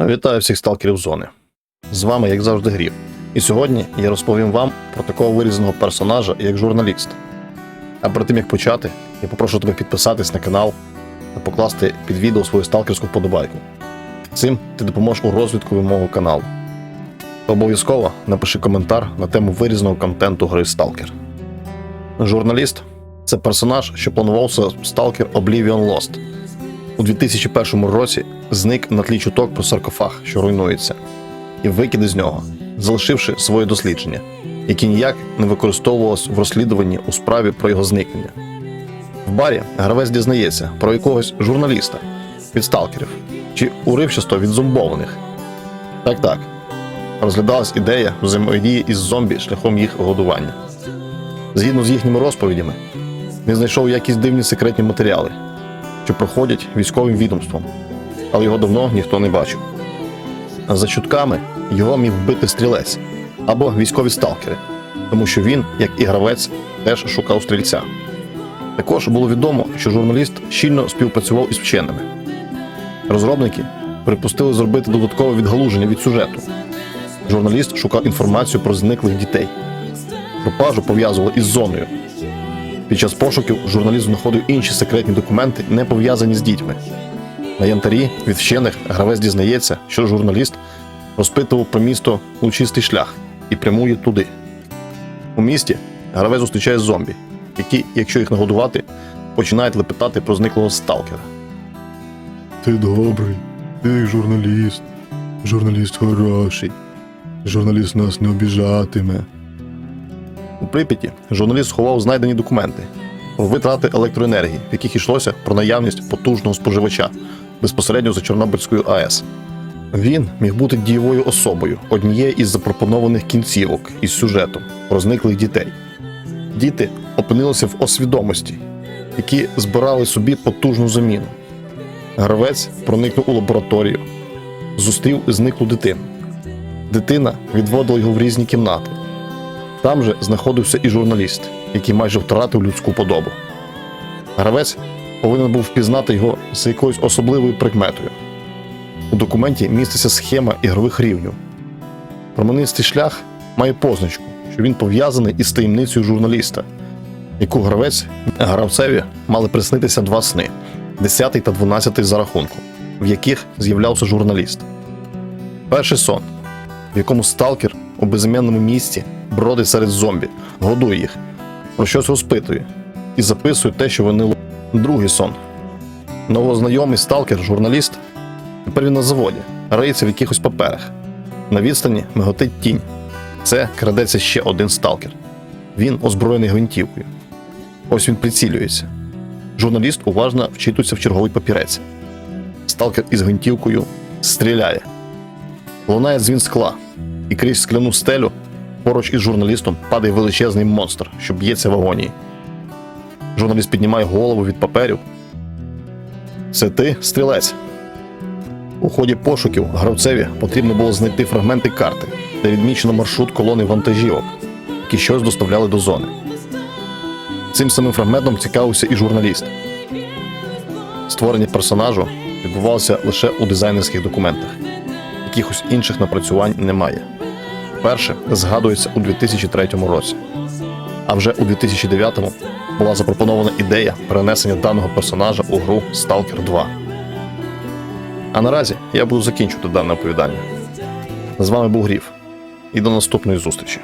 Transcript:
Вітаю всіх сталкерів зони. З вами, як завжди, Грів. І сьогодні я розповім вам про такого вирізаного персонажа, як журналіст. А перед тим як почати, я попрошу тебе підписатись на канал та покласти під відео свою сталкерську вподобайку. Цим ти допоможеш у розвитку мого каналу. Обов'язково напиши коментар на тему вирізаного контенту гри Stalker. Журналіст це персонаж, що планувався в Stalker Oblivion Lost. У 2001 році зник на тлі чуток про саркофаг, що руйнується, і викид із нього, залишивши своє дослідження, які ніяк не використовувалось в розслідуванні у справі про його зникнення. В барі гравець дізнається про якогось журналіста від сталкерів чи уривчасто від зомбованих. Так так. Розглядалась ідея взаємодії із зомбі шляхом їх годування. Згідно з їхніми розповідями, він знайшов якісь дивні секретні матеріали, що проходять військовим відомством, але його давно ніхто не бачив. За чутками його міг вбити стрілець або військові сталкери, тому що він, як і гравець, теж шукав стрільця. Також було відомо, що журналіст щільно співпрацював із вченими. Розробники припустили зробити додаткове відгалуження від сюжету. Журналіст шукав інформацію про зниклих дітей. Пропажу пов'язували із зоною. Під час пошуків журналіст знаходив інші секретні документи, не пов'язані з дітьми. На янтарі від вчених гравець дізнається, що журналіст розпитував про місто у чистий шлях і прямує туди. У місті гравець зустрічає зомбі, які, якщо їх нагодувати, починають лепетати про зниклого сталкера. Ти добрий, ти журналіст. Журналіст хороший. Журналіст нас не обіжатиме. У Прип'яті журналіст сховав знайдені документи про витрати електроенергії, в яких йшлося про наявність потужного споживача безпосередньо за Чорнобильською АЕС. Він міг бути дієвою особою однієї із запропонованих кінцівок із сюжетом про зниклих дітей. Діти опинилися в освідомості, які збирали собі потужну заміну. Гравець проникнув у лабораторію, зустрів зниклу дитину. Дитина відводила його в різні кімнати. Там же знаходився і журналіст, який майже втратив людську подобу. Гравець повинен був впізнати його за якоюсь особливою прикметою. У документі міститься схема ігрових рівнів. Променистий шлях має позначку, що він пов'язаний із таємницею журналіста, яку гравець гравцеві мали приснитися два сни 10 та 12 за рахунком, в яких з'являвся журналіст. Перший сон, в якому сталкер у безіменному місті бродить серед зомбі, годує їх, про щось розпитує і записує те, що вони ло- Другий сон. Новознайомий сталкер, журналіст. Тепер він на заводі, риється в якихось паперах. На відстані миготить тінь. Це крадеться ще один сталкер. Він озброєний гвинтівкою. Ось він прицілюється. Журналіст уважно вчитується в черговий папірець. Сталкер із гвинтівкою стріляє. Лунає дзвін скла, і крізь скляну стелю поруч із журналістом падає величезний монстр, що б'ється в агонії. Журналіст піднімає голову від паперів. Це ти, стрілець. У ході пошуків гравцеві потрібно було знайти фрагменти карти, де відмічено маршрут колони вантажівок, які щось доставляли до зони. Цим самим фрагментом цікавився і журналіст. Створення персонажу відбувалося лише у дизайнерських документах. Якихось інших напрацювань немає. Перше згадується у 2003 році. А вже у 2009 була запропонована ідея перенесення даного персонажа у гру Stalker 2. А наразі я буду закінчувати дане оповідання. З вами був Гріф. І до наступної зустрічі.